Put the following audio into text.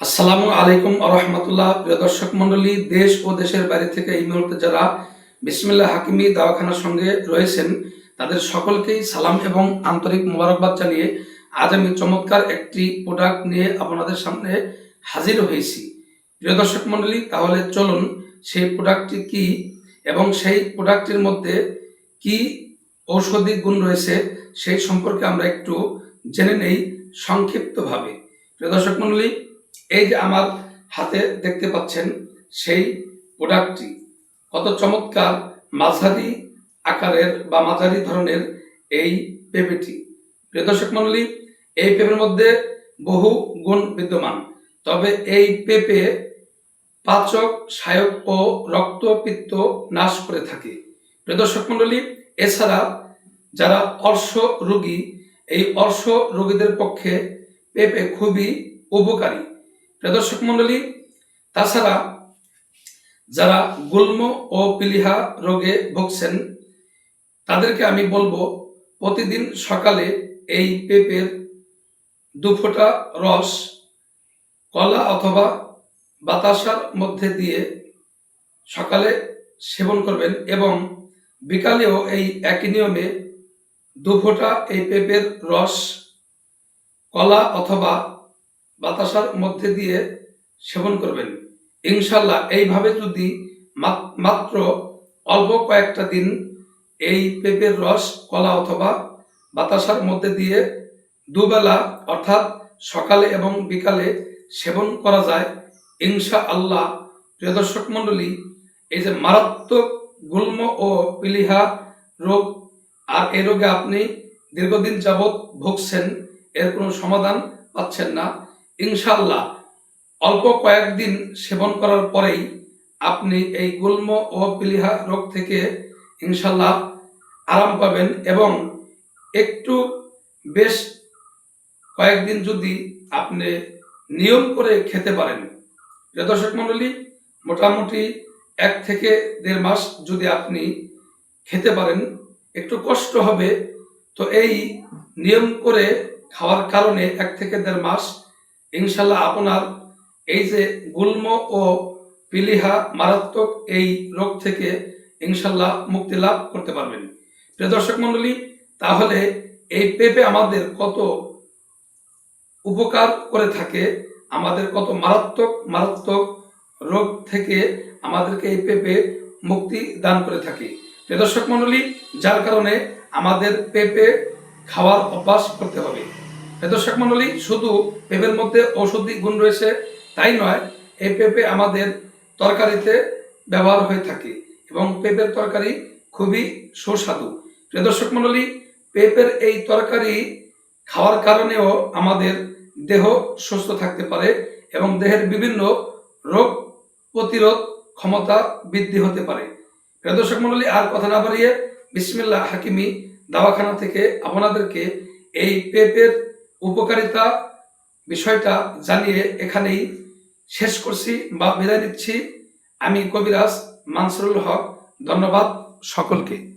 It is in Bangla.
আসসালামু আলাইকুম রহমতুল্লাহ। প্রিয় দর্শক মন্ডলী দেশ ও দেশের বাইরে থেকে এই মুহূর্তে যারা বিসমিল্লাহ হাকিমি দাওয়াখানার সঙ্গে রয়েছেন, তাদের সকলকেই সালাম এবং আন্তরিক মোবারকবাদ জানিয়ে আজ আমি চমৎকার একটি প্রোডাক্ট নিয়ে আপনাদের সামনে হাজির হয়েছি। প্রিয় দর্শক মন্ডলী তাহলে চলুন সেই প্রোডাক্টটি কি এবং সেই প্রোডাক্টের মধ্যে কি ঔষধি গুণ রয়েছে সেই সম্পর্কে আমরা একটু জেনে নেই সংক্ষিপ্তভাবে। প্রিয় দর্শক মন্ডলী এই যে আমার হাতে দেখতে পাচ্ছেন সেই প্রোডাক্টটি কত চমৎকার মাঝারি আকারের বা মাঝারি ধরনের এই পেঁপেটি। প্রিয় দর্শক মন্ডলী এই পেঁপের মধ্যে বহু গুণ বিদ্যমান। তবে এই পেঁপে পাচক, সায়ক ও রক্তপিত্ত নাশ করে থাকে। প্রিয় দর্শক মন্ডলী এছাড়া যারা অর্শ রোগী, এই অর্শ রোগীদের পক্ষে পেঁপে খুবই উপকারী। দর্শক মন্ডলী, তাছাড়া যারা গুল্ম ও পিলিহা রোগে ভুগছেন, তাদেরকে আমি বলব প্রতিদিন সকালে এই পেঁপের দু ফোঁটা রস কলা অথবা বাতাসার মধ্যে দিয়ে সকালে সেবন করবেন এবং বিকালেও এই একই নিয়মে দু ফোঁটা এই পেঁপের রস কলা অথবা বাতাসার মধ্যে দিয়ে সেবন করবেন। ইনশাল্লাহ এইভাবে যদি মাত- মাত্র অল্প কয়েকটা দিন এই পেঁপের রস, কলা অথবা বাতাসার মধ্যে দিয়ে দুবেলা, অর্থাৎ সকালে এবং বিকালে সেবন করা যায় ইনশা আল্লাহ প্রিয় দর্শক মণ্ডলী, এই যে মারাত্মক গুল্ম ও পিলিহা রোগ, আর এই রোগে আপনি দীর্ঘদিন যাবৎ ভুগছেন, এর কোনো সমাধান পাচ্ছেন না। ইনশাল্লাহ অল্প কয়েকদিন সেবন করার পরেই আপনি এই গুল্ম ও পিলিহা রোগ থেকে ইনশাল্লাহ আরাম পাবেন এবং একটু বেশ কয়েকদিন যদি আপনি নিয়ম করে খেতে পারেন। দর্শক মণ্ডলী, মোটামুটি এক থেকে দেড় মাস যদি আপনি খেতে পারেন, একটু কষ্ট হবে। তো এই নিয়ম করে খাওয়ার কারণে এক থেকে দেড় মাস ইনশাল্লাহ আপনার এই যে গুল্ম ও পিলিহা মারাত্মক এই রোগ থেকে ইনশাল্লাহ মুক্তি লাভ করতে পারবেন। প্রিয় দর্শক মণ্ডলী, তাহলে এই পেঁপে আমাদের কত উপকার করে থাকে, আমাদের কত মারাত্মক মারাত্মক রোগ থেকে আমাদেরকে এই পেঁপে মুক্তি দান করে থাকে। প্রিয় দর্শক মণ্ডলী, যার কারণে আমাদের পেঁপে খাওয়ার অভ্যাস করতে হবে। দর্শক মণ্ডলী শুধু পেঁপের মধ্যে ঔষধি গুণ রয়েছে, তাই নয়, এই পেঁপে আমাদের তরকারিতে ব্যবহার হয়ে থাকে এবং পেঁপের তরকারি খুবই সুস্বাদু। দর্শক মণ্ডলী পেঁপের এই তরকারি খাওয়ার কারণেও আমাদের দেহ সুস্থ থাকতে পারে এবং দেহের বিভিন্ন রোগ প্রতিরোধ ক্ষমতা বৃদ্ধি হতে পারে। প্রিয় দর্শক আর কথা না বাড়িয়ে বিসমিল্লাহ হাকিমি দাওয়াখানা থেকে আপনাদেরকে এই পেঁপের উপকারিতা বিষয়টা জানিয়ে এখানেই শেষ করছি বা বিদায় নিচ্ছি। আমি কবিরাজ মানসুরুল হক। ধন্যবাদ সকলকে।